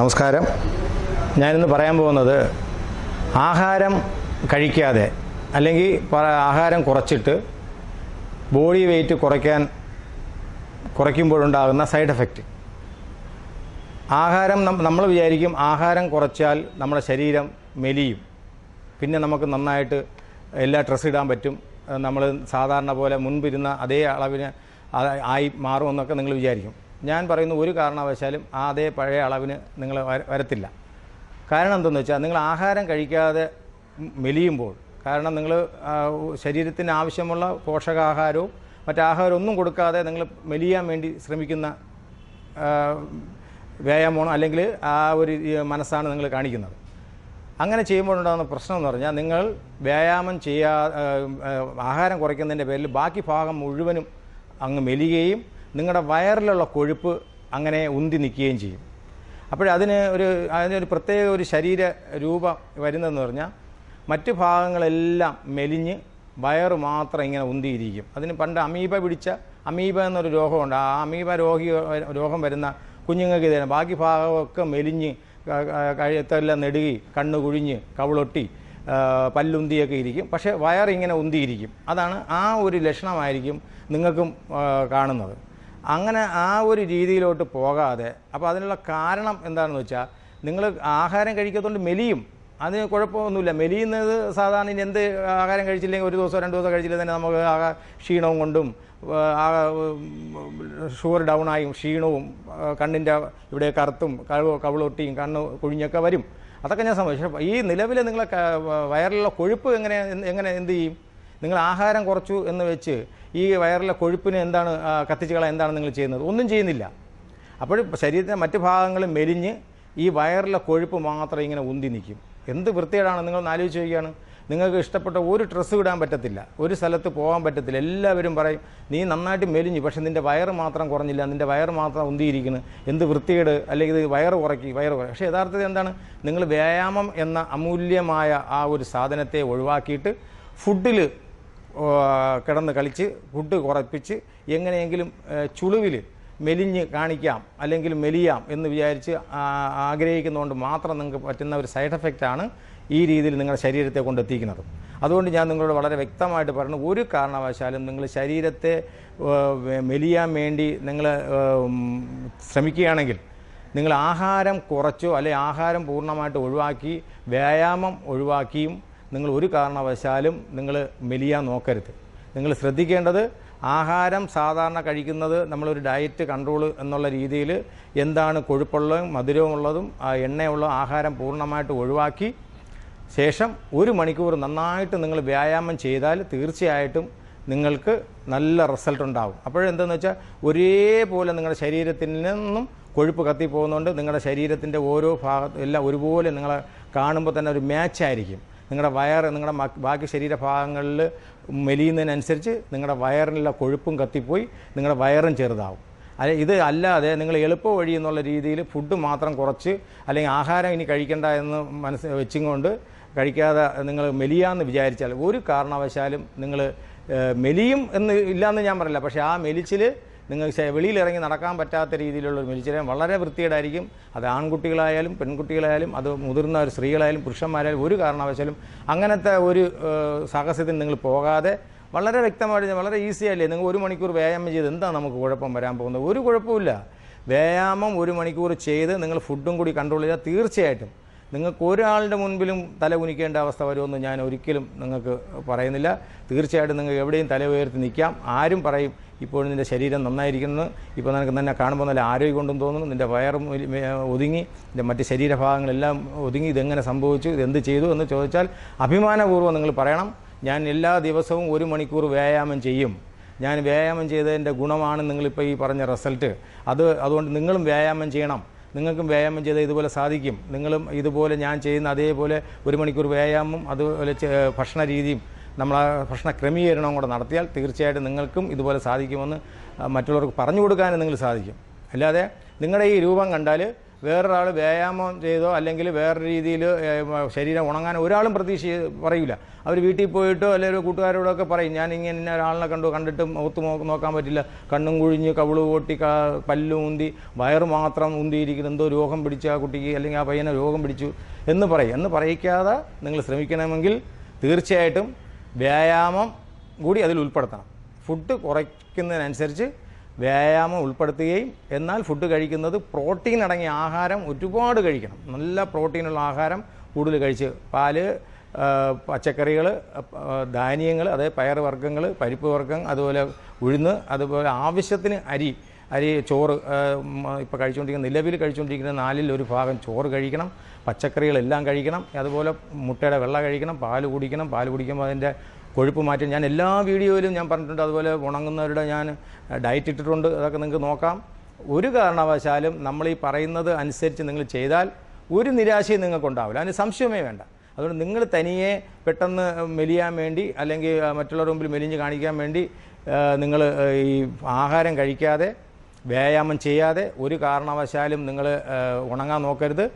നമസ്കാരം. ഞാനിന്ന് പറയാൻ പോകുന്നത് ആഹാരം കഴിക്കാതെ അല്ലെങ്കിൽ ആഹാരം കുറച്ചിട്ട് ബോഡി വെയിറ്റ് കുറയ്ക്കാൻ കുറയ്ക്കുമ്പോഴുണ്ടാകുന്ന സൈഡ് എഫക്റ്റ് ആഹാരം നമ്മൾ വിചാരിക്കും ആഹാരം കുറച്ചാൽ നമ്മുടെ ശരീരം മെലിയും. പിന്നെ നമുക്ക് നന്നായിട്ട് എല്ലാ ഡ്രസ്സ് ഇടാൻ പറ്റും. നമ്മൾ സാധാരണ പോലെ മുൻപിരുന്ന അതേ അളവിന് ആയി മാറുമെന്നൊക്കെ നിങ്ങൾ വിചാരിക്കും. ഞാൻ പറയുന്ന ഒരു കാരണവശാലും ആ അതേ പഴയ അളവിന് നിങ്ങൾ വര- വരത്തില്ല. കാരണം എന്തെന്ന് വെച്ചാൽ നിങ്ങൾ ആഹാരം കഴിക്കാതെ മെലിയുമ്പോൾ കാരണം നിങ്ങൾ ശരീരത്തിന് ആവശ്യമുള്ള പോഷകാഹാരവും മറ്റാഹാരം ഒന്നും കൊടുക്കാതെ നിങ്ങൾ മെലിയാൻ വേണ്ടി ശ്രമിക്കുന്ന വ്യായാമമാണ് അല്ലെങ്കിൽ ആ ഒരു മനസ്സാണ് നിങ്ങൾ കാണിക്കുന്നത്. അങ്ങനെ ചെയ്യുമ്പോഴുണ്ടാകുന്ന പ്രശ്നം എന്ന് പറഞ്ഞാൽ നിങ്ങൾ വ്യായാമം ചെയ്യാ ആഹാരം കുറയ്ക്കുന്നതിന്റെ പേരിൽ ബാക്കി ഭാഗം മുഴുവനും അങ്ങ് മെലിയുകയും നിങ്ങളുടെ വയറിലുള്ള കൊഴുപ്പ് അങ്ങനെ ഉന്തി നിൽക്കുകയും ചെയ്യും. അപ്പോഴതിന് ഒരു അതിനൊരു പ്രത്യേക ഒരു ശരീര രൂപം വരുന്നതെന്ന് പറഞ്ഞാൽ മറ്റ് ഭാഗങ്ങളെല്ലാം മെലിഞ്ഞ് വയറ് മാത്രം ഇങ്ങനെ ഉന്തിയിരിക്കും. അതിന് പണ്ട് അമീബ പിടിച്ച അമീബ എന്നൊരു രോഗമുണ്ട്. ആ അമീബ രോഗി രോഗം വരുന്ന കുഞ്ഞുങ്ങൾക്ക് ഇതാണ്. ബാക്കി ഭാഗമൊക്കെ മെലിഞ്ഞ് കഴുത്തെല്ലാം നെടുകി കണ്ണ് കുഴിഞ്ഞ് കവിളൊട്ടി പല്ലുന്തിയൊക്കെ ഇരിക്കും. പക്ഷേ വയറിങ്ങനെ ഉന്തിയിരിക്കും. അതാണ് ആ ഒരു ലക്ഷണമായിരിക്കും നിങ്ങൾക്കും കാണുന്നത്. അങ്ങനെ ആ ഒരു രീതിയിലോട്ട് പോകാതെ അപ്പോൾ അതിനുള്ള കാരണം എന്താണെന്ന് വെച്ചാൽ നിങ്ങൾ ആഹാരം കഴിക്കാത്തതുകൊണ്ട് മെലിയും. അതിന് കുഴപ്പമൊന്നുമില്ല. മെലിയുന്നത് സാധാരണ ഇനി എന്ത് ആഹാരം കഴിച്ചില്ലെങ്കിൽ ഒരു ദിവസം രണ്ട് ദിവസം കഴിച്ചില്ലെങ്കിൽ തന്നെ നമുക്ക് ആ ക്ഷീണവും കൊണ്ടും ഷുഗർ ഡൗൺ ആയും ക്ഷീണവും കണ്ണിന്റെ ഇവിടെ കറുത്തും കഴു കവിളൊട്ടിയും കണ്ണ് കുഴിഞ്ഞൊക്കെ വരും. അതൊക്കെ ഞാൻ സംഭവിച്ചു ഈ നിലവിൽ നിങ്ങളെ വയറിലുള്ള കൊഴുപ്പ് എങ്ങനെ എങ്ങനെ എന്ത് ചെയ്യും? നിങ്ങൾ ആഹാരം കുറച്ചു എന്ന് വെച്ച് ഈ വയറിലെ കൊഴുപ്പിന് എന്താണ് കത്തിച്ച് കളയാൻ എന്താണ് നിങ്ങൾ ചെയ്യുന്നത്? ഒന്നും ചെയ്യുന്നില്ല. അപ്പോൾ ശരീരത്തിന്റെ മറ്റ് ഭാഗങ്ങൾ മെലിഞ്ഞ് ഈ വയറിലെ കൊഴുപ്പ് മാത്രം ഇങ്ങനെ ഉന്തി നിൽക്കും. എന്ത് വൃത്തികേടാണ് നിങ്ങൾ ആലോചിച്ച് നോക്കിയാണ്. നിങ്ങൾക്ക് ഇഷ്ടപ്പെട്ട ഒരു ഡ്രസ്സ് ഇടാൻ പറ്റത്തില്ല. ഒരു സ്ഥലത്ത് പോകാൻ പറ്റത്തില്ല. എല്ലാവരും പറയും നീ നന്നായിട്ട് മെലിഞ്ഞു പക്ഷേ നിന്റെ വയറ് മാത്രം കുറഞ്ഞില്ല നിന്റെ വയറ് മാത്രം ഉന്തിയിരിക്കുന്നു. എന്ത് വൃത്തികേട്? അല്ലെങ്കിൽ ഇത് വയറ് കുറയ്ക്കി വയറ് കുറയ്ക്കും പക്ഷേ യഥാർത്ഥത്തിൽ എന്താണ്? നിങ്ങൾ വ്യായാമം എന്ന അമൂല്യമായ ആ ഒരു സാധനത്തെ ഒഴിവാക്കിയിട്ട് ഫുഡിൽ കിടന്ന് കളിച്ച് ഫുഡ് കുറപ്പിച്ച് എങ്ങനെയെങ്കിലും ചുളിവിൽ മെലിഞ്ഞ് കാണിക്കാം അല്ലെങ്കിൽ മെലിയാം എന്ന് വിചാരിച്ച് ആഗ്രഹിക്കുന്നതുകൊണ്ട് മാത്രം നിങ്ങൾക്ക് പറ്റുന്ന ഒരു സൈഡ് എഫക്റ്റാണ് ഈ രീതിയിൽ നിങ്ങളുടെ ശരീരത്തെ കൊണ്ടെത്തിക്കുന്നത്. അതുകൊണ്ട് ഞാൻ നിങ്ങളോട് വളരെ വ്യക്തമായിട്ട് പറഞ്ഞു ഒരു കാരണവശാലും നിങ്ങൾ ശരീരത്തെ മെലിയാൻ വേണ്ടി നിങ്ങൾ ശ്രമിക്കുകയാണെങ്കിൽ നിങ്ങൾ ആഹാരം കുറച്ചോ അല്ലെങ്കിൽ ആഹാരം പൂർണമായിട്ട് ഒഴിവാക്കി വ്യായാമം ഒഴിവാക്കിയും നിങ്ങൾ ഒരു കാരണവശാലും നിങ്ങൾ മെലിയാൻ നോക്കരുത്. നിങ്ങൾ ശ്രദ്ധിക്കേണ്ടത് ആഹാരം സാധാരണ കഴിക്കുന്നത് നമ്മളൊരു ഡയറ്റ് കൺട്രോൾ എന്നുള്ള രീതിയിൽ എന്താണ് കൊഴുപ്പുള്ളതും മധുരവുമുള്ളതും എണ്ണയുള്ള ആഹാരം പൂർണമായിട്ട് ഒഴിവാക്കി ശേഷം ഒരു മണിക്കൂർ നന്നായിട്ട് നിങ്ങൾ വ്യായാമം ചെയ്താൽ തീർച്ചയായിട്ടും നിങ്ങൾക്ക് നല്ല റിസൾട്ട് ഉണ്ടാവും. അപ്പോഴെന്താണെന്ന് വെച്ചാൽ ഒരേപോലെ നിങ്ങളുടെ ശരീരത്തിൽ നിന്നും കൊഴുപ്പ് കത്തിപ്പോകുന്നതുകൊണ്ട് നിങ്ങളുടെ ശരീരത്തിന്റെ ഓരോ ഭാഗത്തും എല്ലാം ഒരുപോലെ നിങ്ങളെ കാണുമ്പോൾ തന്നെ ഒരു മാച്ചായിരിക്കും നിങ്ങളുടെ വയർ നിങ്ങളുടെ ബാക്കി ശരീരഭാഗങ്ങളിൽ മെലിയുന്നതിനനുസരിച്ച് നിങ്ങളുടെ വയറിനുള്ള കൊഴുപ്പും കത്തിപ്പോയി നിങ്ങളുടെ വയറും ചെറുതാവും. അല്ലെ ഇത് അല്ലാതെ നിങ്ങൾ എളുപ്പ വഴി എന്നുള്ള രീതിയിൽ ഫുഡ് മാത്രം കുറച്ച് അല്ലെങ്കിൽ ആഹാരം ഇനി കഴിക്കണ്ട എന്ന് മനസ്സ് വെച്ചും കൊണ്ട് കഴിക്കാതെ നിങ്ങൾ മെലിയാന്ന് വിചാരിച്ചാൽ ഒരു കാരണവശാലും നിങ്ങൾ മെലിയും എന്ന് ഇല്ലയെന്ന് ഞാൻ പറയില്ല. പക്ഷേ ആ മെലിച്ചിൽ നിങ്ങൾ വെളിയിലിറങ്ങി നടക്കാൻ പറ്റാത്ത രീതിയിലുള്ള ഒരു മെലിച്ചരം വളരെ വൃത്തികേടായിരിക്കും. അത് ആൺകുട്ടികളായാലും പെൺകുട്ടികളായാലും അത് മുതിർന്ന ഒരു സ്ത്രീകളായാലും പുരുഷന്മാരായാലും ഒരു കാരണവശാലും അങ്ങനത്തെ ഒരു സാഹസത്തിന് നിങ്ങൾ പോകാതെ വളരെ വ്യക്തമായിട്ട് വളരെ ഈസി അല്ലേ? നിങ്ങൾ ഒരു മണിക്കൂർ വ്യായാമം ചെയ്ത് എന്താ നമുക്ക് കുഴപ്പം വരാൻ പോകുന്നത്? ഒരു കുഴപ്പമില്ല വ്യായാമം ഒരു മണിക്കൂർ ചെയ്ത് നിങ്ങൾ ഫുഡും കൂടി കൺട്രോൾ ചെയ്താൽ തീർച്ചയായിട്ടും നിങ്ങൾക്ക് ഒരാളുടെ മുൻപിലും തല കുനിക്കേണ്ട അവസ്ഥ വരുമെന്ന് ഞാൻ ഒരിക്കലും നിങ്ങൾക്ക് പറയുന്നില്ല. തീർച്ചയായിട്ടും നിങ്ങൾക്ക് എവിടെയും തല ഉയർത്തി നിൽക്കാം. ആരും പറയും ഇപ്പോൾ നിന്റെ ശരീരം നന്നായിരിക്കുന്നു. ഇപ്പോൾ നിനക്ക് തന്നെ കാണുമ്പോൾ നല്ല ആരോഗ്യം കൊണ്ടെന്ന് തോന്നുന്നു. നിന്റെ വയറും ഒതുങ്ങി. നിന്റെ മറ്റ് ശരീരഭാഗങ്ങളെല്ലാം ഒതുങ്ങി. ഇതെങ്ങനെ സംഭവിച്ചു? ഇതെന്ത് ചെയ്തു? എന്ന് ചോദിച്ചാൽ അഭിമാനപൂർവം നിങ്ങൾ പറയണം. ഞാൻ എല്ലാ ദിവസവും ഒരു മണിക്കൂർ വ്യായാമം ചെയ്യും. ഞാൻ വ്യായാമം ചെയ്തതിന്റെ ഗുണമാണ് നിങ്ങളിപ്പോൾ ഈ പറഞ്ഞ റിസൾട്ട്. അത് അതുകൊണ്ട് നിങ്ങളും വ്യായാമം ചെയ്യണം. നിങ്ങൾക്കും വ്യായാമം ചെയ്താൽ ഇതുപോലെ സാധിക്കും. നിങ്ങളും ഇതുപോലെ ഞാൻ ചെയ്യുന്ന അതേപോലെ ഒരു മണിക്കൂർ വ്യായാമം അതുപോലെ ഭക്ഷണ രീതിയും നമ്മൾ ആ ഭക്ഷണ ക്രമീകരണവും കൂടെ നടത്തിയാൽ തീർച്ചയായിട്ടും നിങ്ങൾക്കും ഇതുപോലെ സാധിക്കുമെന്ന് മറ്റുള്ളവർക്ക് പറഞ്ഞു കൊടുക്കാനും നിങ്ങൾ സാധിക്കും. അല്ലാതെ നിങ്ങളുടെ ഈ രൂപം കണ്ടാൽ വേറൊരാൾ വ്യായാമം ചെയ്തോ അല്ലെങ്കിൽ വേറെ രീതിയിൽ ശരീരം ഉണങ്ങാൻ ഒരാളും പ്രതീക്ഷ പറയില്ല അവർ വീട്ടിൽ പോയിട്ടോ അല്ലെങ്കിൽ ഒരു കൂട്ടുകാരോടൊക്കെ പറയും ഞാൻ ഇങ്ങനെ ഇന്ന ഒരാളിനെ കണ്ടു കണ്ടിട്ട് മുഖത്ത് നോക്കാൻ പറ്റില്ല. കണ്ണും കുഴിഞ്ഞ് കവിൾ പൊട്ടി പല്ലു ഉന്തി വയറ് മാത്രം ഉന്തിയിരിക്കുന്നു എന്തോ രോഗം പിടിച്ച ആ കുട്ടിക്ക് അല്ലെങ്കിൽ ആ പയ്യനെ രോഗം പിടിച്ചു. എന്ന് പറയും. എന്ന് പറയിക്കാതെ നിങ്ങൾ ശ്രമിക്കണമെങ്കിൽ തീർച്ചയായിട്ടും വ്യായാമം കൂടി അതിൽ ഉൾപ്പെടുത്തണം. ഫുഡ് കുറയ്ക്കുന്നതിനനുസരിച്ച് വ്യായാമം ഉൾപ്പെടുത്തുകയും എന്നാൽ ഫുഡ് കഴിക്കുന്നത് പ്രോട്ടീൻ അടങ്ങിയ ആഹാരം ഒരുപാട് കഴിക്കണം. നല്ല പ്രോട്ടീനുള്ള ആഹാരം കൂടുതൽ കഴിച്ച് പാൽ പച്ചക്കറികൾ ധാന്യങ്ങൾ അതായത് പയറുവർഗങ്ങൾ പരിപ്പ് വർഗം അതുപോലെ ഉഴുന്ന് അതുപോലെ ആവശ്യത്തിന് അരി അരി ചോറ് ഇപ്പോൾ കഴിച്ചുകൊണ്ടിരിക്കുന്ന നിലവിൽ കഴിച്ചുകൊണ്ടിരിക്കുന്ന നാലിൽ ഒരു ഭാഗം ചോറ് കഴിക്കണം പച്ചക്കറികളെല്ലാം കഴിക്കണം അതുപോലെ മുട്ടയുടെ വെള്ള കഴിക്കണം പാൽ കുടിക്കണം പാൽ കുടിക്കുമ്പോൾ അതിന്റെ കൊഴുപ്പ് മാറ്റം. ഞാൻ എല്ലാ വീഡിയോയിലും ഞാൻ പറഞ്ഞിട്ടുണ്ട്. അതുപോലെ ഉണങ്ങുന്നവരുടെ ഞാൻ ഡയറ്റ് ഇട്ടിട്ടുണ്ട്. അതൊക്കെ നിങ്ങൾക്ക് നോക്കാം. ഒരു കാരണവശാലും നമ്മൾ ഈ പറയുന്നത് അനുസരിച്ച് നിങ്ങൾ ചെയ്താൽ ഒരു നിരാശയും നിങ്ങൾക്ക് ഉണ്ടാവില്ല. അതിന് സംശയമേ വേണ്ട. അതുകൊണ്ട് നിങ്ങൾ തനിയെ പെട്ടെന്ന് മെലിയാൻ വേണ്ടി അല്ലെങ്കിൽ മറ്റുള്ളവരുടെ മുമ്പിൽ മെലിഞ്ഞ് കാണിക്കാൻ വേണ്ടി നിങ്ങൾ ഈ ആഹാരം കഴിക്കാതെ വ്യായാമം ചെയ്യാതെ ഒരു കാരണവശാലും നിങ്ങൾ ഉണങ്ങാൻ നോക്കരുത്.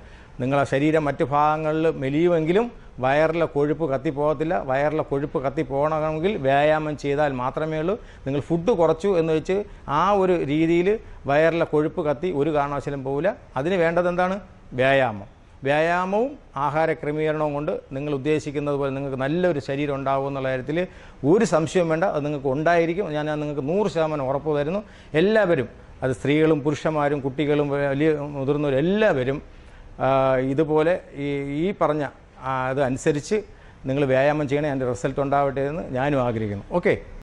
നിങ്ങളെ ശരീരം മറ്റു ഭാഗങ്ങളിൽ മെലിയുമെങ്കിലും വയറിലെ കൊഴുപ്പ് കത്തിപ്പോകത്തില്ല. വയറിലെ കൊഴുപ്പ് കത്തിപ്പോകണമെങ്കിൽ വ്യായാമം ചെയ്താൽ മാത്രമേ ഉള്ളൂ. നിങ്ങൾ ഫുഡ് കുറച്ചു എന്ന് വെച്ച് ആ ഒരു രീതിയിൽ വയറിലെ കൊഴുപ്പ് കത്തി ഒരു കാരണവശാലും പോവില്ല. അതിന് വേണ്ടത് എന്താണ്? വ്യായാമം. വ്യായാമവും ആഹാര ക്രമീകരണവും കൊണ്ട് നിങ്ങൾ ഉദ്ദേശിക്കുന്നത് പോലെ നിങ്ങൾക്ക് നല്ലൊരു ശരീരം ഉണ്ടാകും എന്നുള്ള കാര്യത്തിൽ ഒരു സംശയവും വേണ്ട. അത് നിങ്ങൾക്ക് ഉണ്ടായിരിക്കും. ഞാൻ നിങ്ങൾക്ക് നൂറ് ശതമാനം ഉറപ്പ് തരുന്നു. എല്ലാവരും അത് സ്ത്രീകളും പുരുഷന്മാരും കുട്ടികളും വലിയ മുതിർന്നവരും എല്ലാവരും ഇതുപോലെ ഈ ഈ പറഞ്ഞ അതനുസരിച്ച് നിങ്ങൾ വ്യായാമം ചെയ്യണേ അതിന്റെ റിസൾട്ട് ഉണ്ടാവട്ടെ എന്ന് ഞാനും ആഗ്രഹിക്കുന്നു. ഓക്കെ.